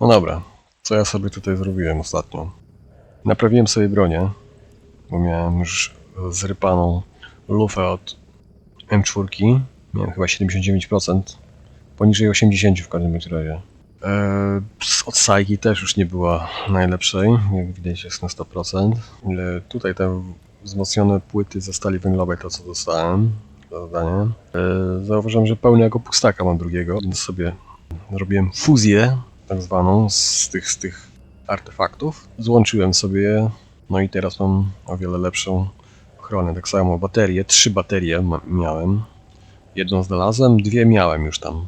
No dobra, co ja sobie tutaj zrobiłem ostatnio? Naprawiłem sobie bronię, bo miałem już zrypaną lufę od M4. Miałem chyba 79%, poniżej 80% w każdym razie. Eee, od Saiki też już nie była najlepszej, jak widać jest na 100%. Ale tutaj te wzmocnione płyty ze stali węglowej, to co dostałem za zadanie. Eee, zauważyłem, że pełnego pustaka mam drugiego, więc sobie zrobiłem fuzję tak zwaną z tych, z tych artefaktów. Złączyłem sobie je, no i teraz mam o wiele lepszą ochronę. Tak samo baterie, trzy baterie miałem. Jedną znalazłem, dwie miałem już tam.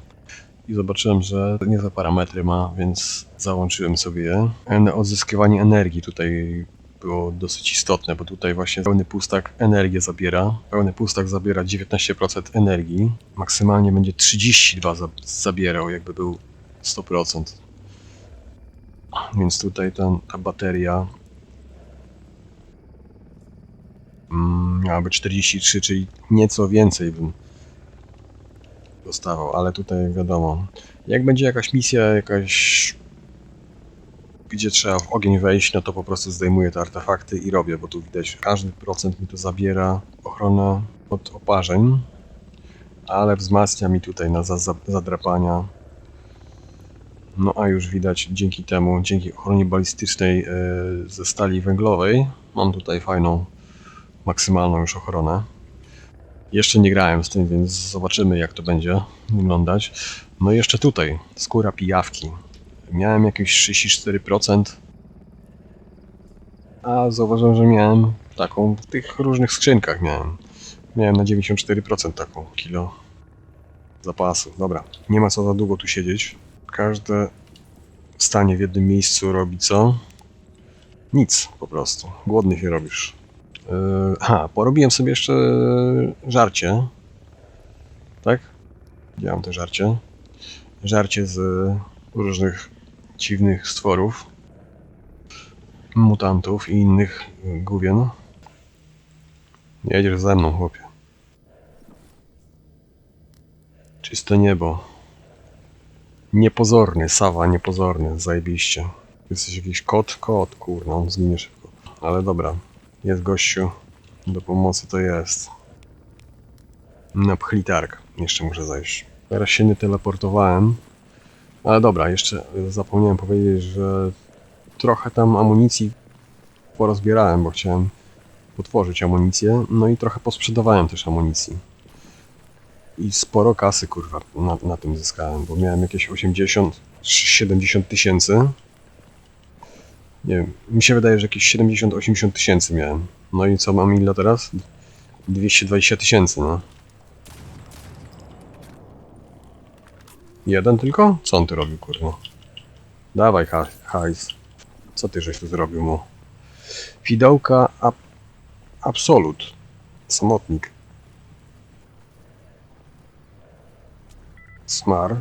I zobaczyłem, że niezłe parametry ma, więc załączyłem sobie je. Odzyskiwanie energii tutaj było dosyć istotne, bo tutaj właśnie pełny pustak energię zabiera. Pełny pustak zabiera 19% energii. Maksymalnie będzie 32 za- zabierał, jakby był 100%. Więc tutaj ta, bateria mm, miałaby 43, czyli nieco więcej bym dostawał, ale tutaj wiadomo. Jak będzie jakaś misja, jakaś gdzie trzeba w ogień wejść, no to po prostu zdejmuję te artefakty i robię, bo tu widać, każdy procent mi to zabiera ochronę od oparzeń, ale wzmacnia mi tutaj na za, za, zadrapania. No a już widać dzięki temu, dzięki ochronie balistycznej e, ze stali węglowej, mam tutaj fajną, maksymalną już ochronę. Jeszcze nie grałem z tym, więc zobaczymy jak to będzie wyglądać. No i jeszcze tutaj, skóra pijawki. Miałem jakieś 34%, a zauważyłem, że miałem taką w tych różnych skrzynkach miałem. Miałem na 94% taką kilo zapasu. Dobra, nie ma co za długo tu siedzieć. Każde stanie w jednym miejscu robi co? Nic po prostu. Głodny się robisz. Yy, Aha, porobiłem sobie jeszcze żarcie. Tak? Gdzie mam to żarcie? Żarcie z różnych dziwnych stworów. Mutantów i innych gówien. Jedziesz ze mną, chłopie. Czyste niebo. Niepozorny, Sawa, niepozorny, zajebiście. Jesteś jakiś kot? Kot, kurno, on zginie szybko. Ale dobra, jest gościu. Do pomocy to jest. Na pchlitarg jeszcze muszę zajść. Teraz się nie teleportowałem. Ale dobra, jeszcze zapomniałem powiedzieć, że trochę tam amunicji porozbierałem, bo chciałem potworzyć amunicję. No i trochę posprzedawałem też amunicji. I sporo kasy, kurwa, na, na tym zyskałem, bo miałem jakieś 80, 70 tysięcy. Nie wiem, mi się wydaje, że jakieś 70-80 tysięcy miałem. No i co mam ile teraz? 220 tysięcy, no. Jeden tylko? Co on tu robił, kurwa? Dawaj, ha- hajs. Co ty żeś tu zrobił mu? Fidełka ab Absolut. Samotnik. Smar.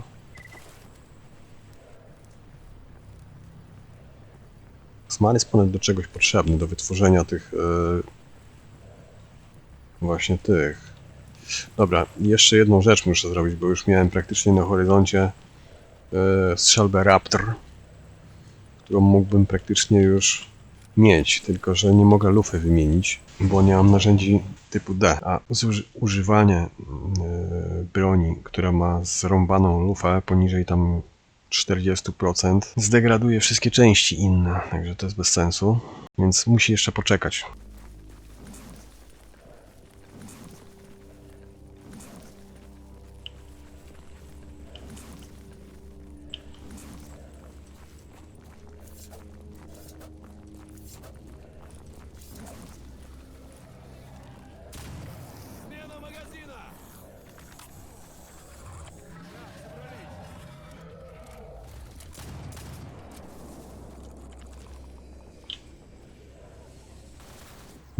Smar jest ponad do czegoś potrzebny, do wytworzenia tych... Yy, właśnie tych. Dobra, jeszcze jedną rzecz muszę zrobić, bo już miałem praktycznie na horyzoncie yy, strzelbę Raptor, którą mógłbym praktycznie już mieć, tylko że nie mogę lufy wymienić, bo nie mam narzędzi typu D. A używanie yy, broni, która ma zrąbaną lufę poniżej tam 40% zdegraduje wszystkie części inne, także to jest bez sensu, więc musi jeszcze poczekać.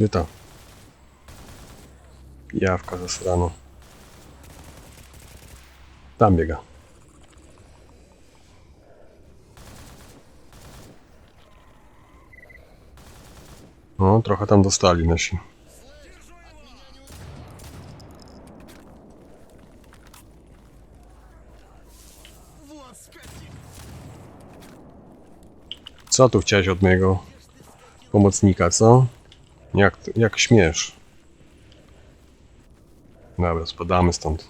Gdzie to? Jawka zasrano. Tam biega. No, trochę tam dostali nasi. Co tu chciałeś od mojego pomocnika, co? Jak, jak śmiesz? Dobra, spadamy stąd.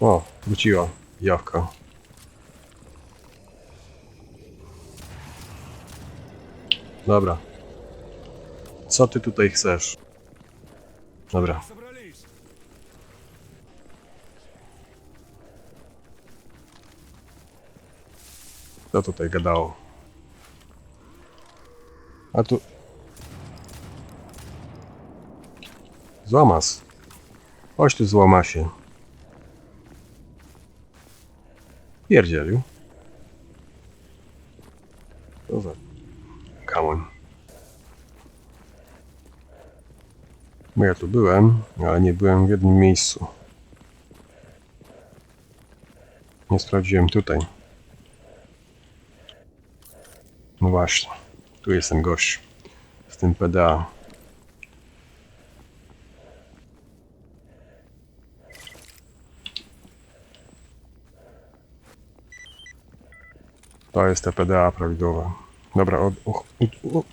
O, wróciła jawka. Dobra. Co ty tutaj chcesz? Dobra. Co tutaj gadało? A tu... Złamas. Chodź tu złamasie. Pierdzielił. Co za... Kamoń. Bo ja tu byłem, ale nie byłem w jednym miejscu. Nie sprawdziłem tutaj. No właśnie. Tu jest ten gość. Z tym PDA. To jest te PDA prawidłowe. Dobra, od,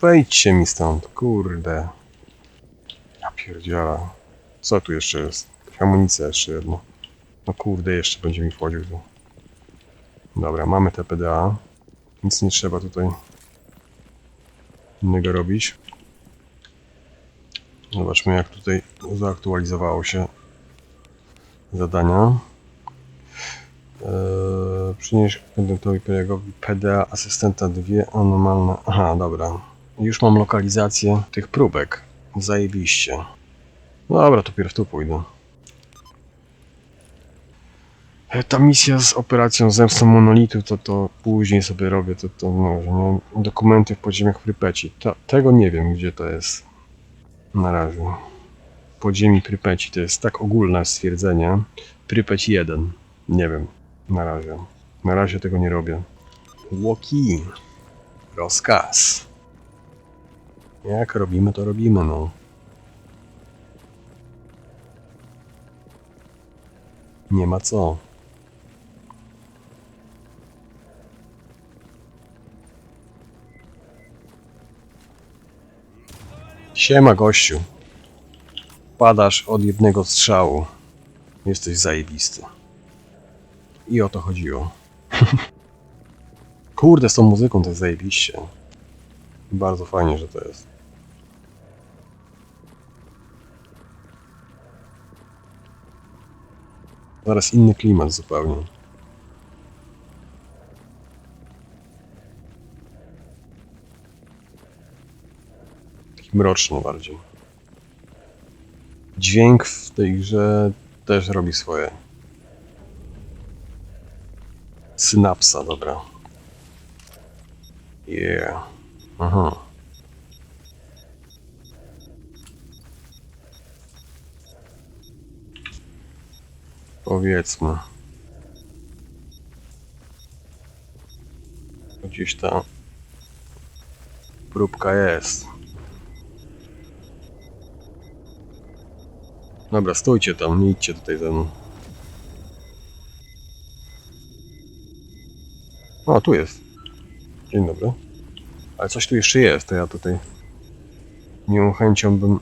wejdźcie mi stąd, kurde. Ja pierdziela. Co tu jeszcze jest? Amunicja jeszcze jedno. No kurde, jeszcze będzie mi wchodził tu. Dobra, mamy te PDA. Nic nie trzeba tutaj innego robić. Zobaczmy jak tutaj zaaktualizowało się zadania. Eee, przynieś kontentowi pedagogii PDA asystenta dwie anomalne. Aha, dobra. Już mam lokalizację tych próbek. Zajebiście. Dobra, to pierw tu pójdę. E, Ta misja z operacją Zemstą Monolitu, to to później sobie robię, to to może, nie? Dokumenty w podziemiach Prypeci. Tego nie wiem, gdzie to jest. Na razie. Podziemi Prypeci to jest tak ogólne stwierdzenie. Prypeć 1. Nie wiem. Na razie. Na razie tego nie robię. Łoki. Rozkaz. Jak robimy, to robimy, no. Nie ma co. Siema, gościu. Padasz od jednego strzału. Jesteś zajebisty. I o to chodziło. Kurde, z tą muzyką to jest zajebiście. Bardzo fajnie, że to jest. Zaraz inny klimat zupełnie. Mroczny bardziej. Dźwięk w tej grze też robi swoje. Synapsa, dobra. Yeah. Aha. Powiedzmy. Gdzieś ta próbka jest. Dobra, stójcie tam, nie idźcie tutaj ze mną. O, tu jest. Dzień dobry. Ale coś tu jeszcze jest, to ja tutaj miłą chęcią bym...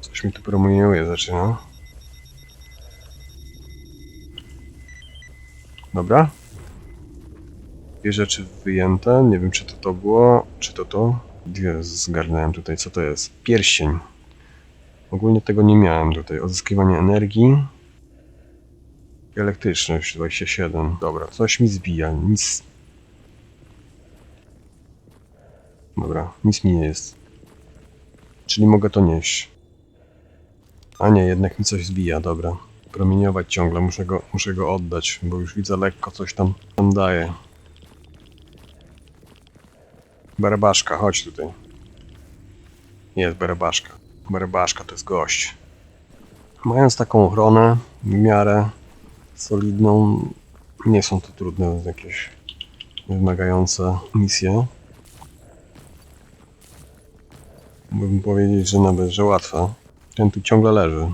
Coś mi tu promieniuje zaczyna. Dobra. Dwie rzeczy wyjęte. Nie wiem, czy to to było, czy to to. Zgarnąłem tutaj. Co to jest? Pierścień. Ogólnie tego nie miałem tutaj. Odzyskiwanie energii. Elektryczność 27. Dobra, coś mi zbija. Nic. Dobra, nic mi nie jest. Czyli mogę to nieść. A nie, jednak mi coś zbija, dobra. Promieniować ciągle, muszę go, muszę go oddać, bo już widzę lekko coś tam, tam daje. Berebaszka, chodź tutaj. Jest berebaszka. Berebaszka to jest gość. Mając taką ochronę, w miarę solidną, nie są to trudne jakieś wymagające misje. Mógłbym powiedzieć, że nawet, że łatwe. Ten tu ciągle leży.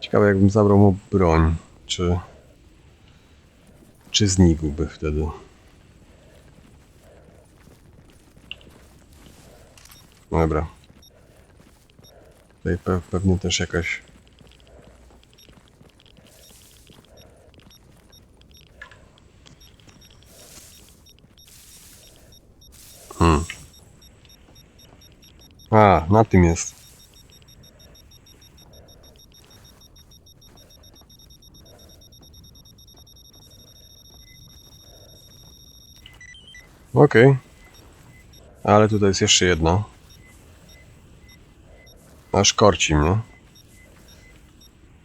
Ciekawe jakbym zabrał mu broń, czy... Czy znikłby wtedy. Dobra. Tutaj pe pewnie też jakaś... Hmm. A, na tym jest. Okej. Ale tutaj jest jeszcze jedna. Aż korci mnie.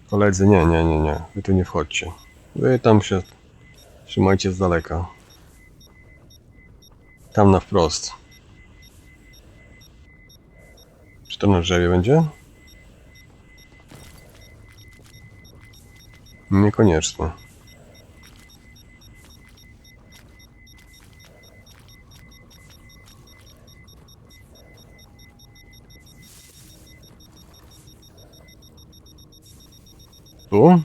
Koledzy, nie, nie, nie, nie. Wy tu nie wchodźcie. Wy tam się trzymajcie z daleka. Tam na wprost. Czy to na drzewie będzie? Niekoniecznie. Tu?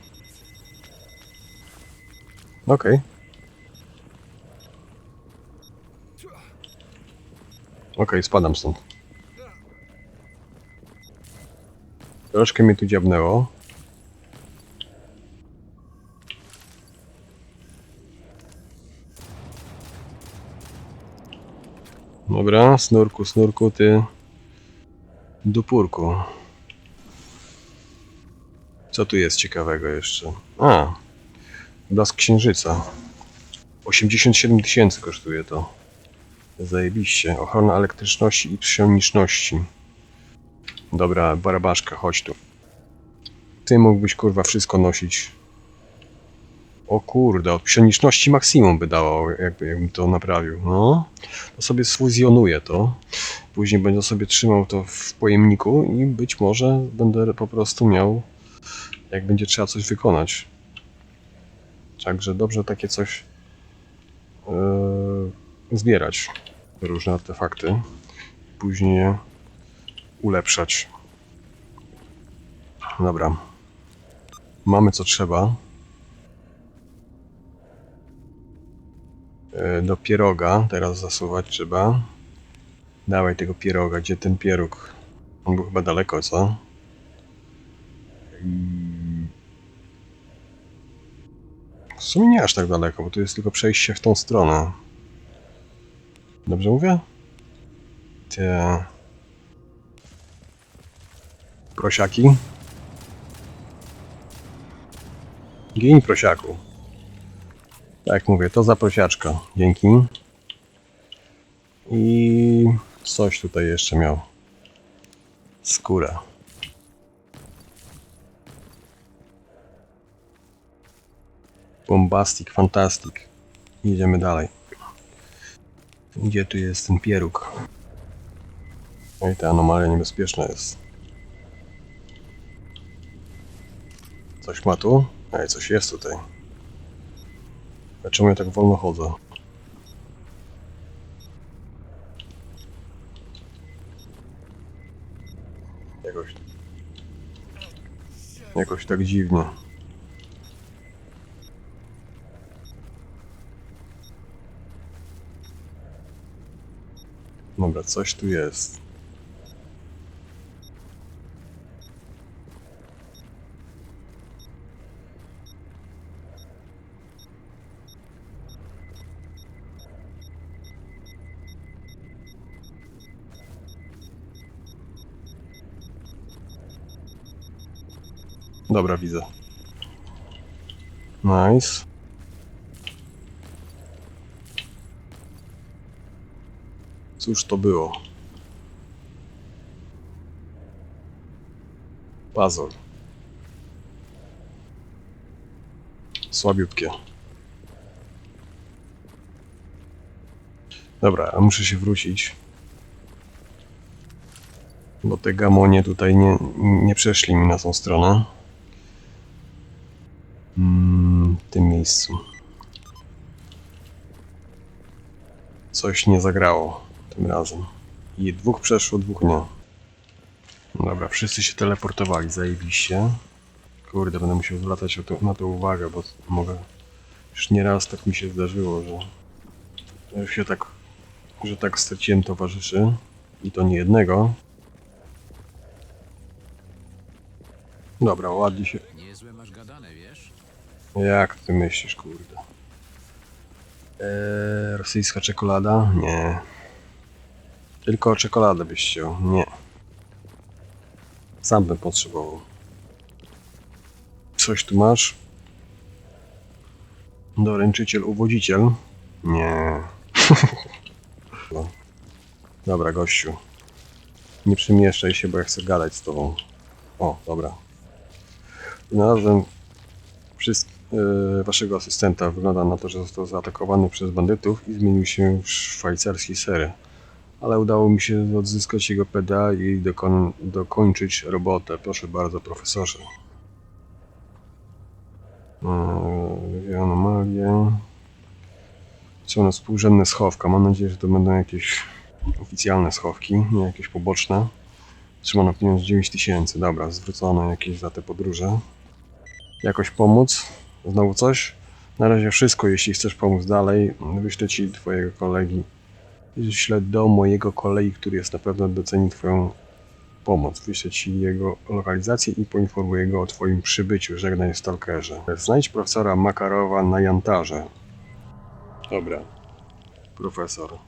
Okej. Okej, spadam stąd. Troszkę mnie tu dziabnęło. Dobra, snurku, snurku, ty... Dupurku. Co tu jest ciekawego jeszcze? A, blask księżyca. 87 tysięcy kosztuje to. Zajebiście. Ochrona elektryczności i psioniczności. Dobra, barabaszka, chodź tu. Ty mógłbyś kurwa wszystko nosić. O kurde, od psioniczności maksimum by dało, jakby, jakbym to naprawił. No, to sobie sfuzjonuję to. Później będę sobie trzymał to w pojemniku i być może będę po prostu miał jak będzie trzeba coś wykonać. Także dobrze takie coś yy, zbierać, różne artefakty, później je ulepszać. Dobra. Mamy co trzeba. Yy, Do pieroga teraz zasuwać trzeba. Dawaj tego pieroga, gdzie ten pieróg? On był chyba daleko, co? Sumie nie aż tak daleko, bo tu jest tylko przejście w tą stronę. Dobrze mówię? Te... Prosiaki. Gin prosiaku. Tak mówię, to za prosiaczka. Dzięki. I coś tutaj jeszcze miał. Skóra. Bombastic, fantastic. Idziemy dalej. Gdzie tu jest ten pieróg? Oj, ta anomalia niebezpieczna jest. Coś ma tu? Ej, coś jest tutaj. Dlaczego ja tak wolno chodzę? Jakoś... Jakoś tak dziwnie. Dobra, coś tu jest. Dobra, widzę. Nice. Cóż to było? Puzzle. Słabiutkie. Dobra, a muszę się wrócić. Bo te gamonie tutaj nie, nie przeszli mi na tą stronę. Mm, w tym miejscu. Coś nie zagrało tym razem. I dwóch przeszło, dwóch nie. Dobra, wszyscy się teleportowali, zajebiście. Kurde, będę musiał zwracać to, na to uwagę, bo mogę... Już nieraz tak mi się zdarzyło, że... że się tak... że tak straciłem towarzyszy. I to nie jednego. Dobra, ładnie się... Niezłe masz gadane, wiesz? Jak ty myślisz, kurde? Eee, rosyjska czekolada? Nie. Tylko czekoladę byś chciał. Nie. Sam bym potrzebował. Coś tu masz? Doręczyciel, uwodziciel? Nie. No. Dobra, gościu. Nie przemieszczaj się, bo ja chcę gadać z tobą. O, dobra. Znalazłem wszystk- e, waszego asystenta. Wygląda na to, że został zaatakowany przez bandytów i zmienił się w szwajcarski ser. Ale udało mi się odzyskać jego PDA i dokon- dokończyć robotę. Proszę bardzo, profesorze. Eee, anomalie. Są na współrzędne schowka. Mam nadzieję, że to będą jakieś oficjalne schowki, nie jakieś poboczne. Trzymano pieniądz 9000. Dobra, zwrócono jakieś za te podróże jakoś pomóc? Znowu coś? Na razie wszystko, jeśli chcesz pomóc dalej, wyślę ci twojego kolegi. Wyślę do mojego kolegi, który jest na pewno doceni twoją pomoc. Wyślę ci jego lokalizację i poinformuję go o twoim przybyciu. Żegnaj stalkerze. Znajdź profesora Makarowa na Jantarze. Dobra. Profesor.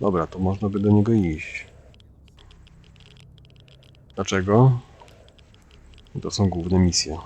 Dobra, to można by do niego iść. Dlaczego? To są główne misje.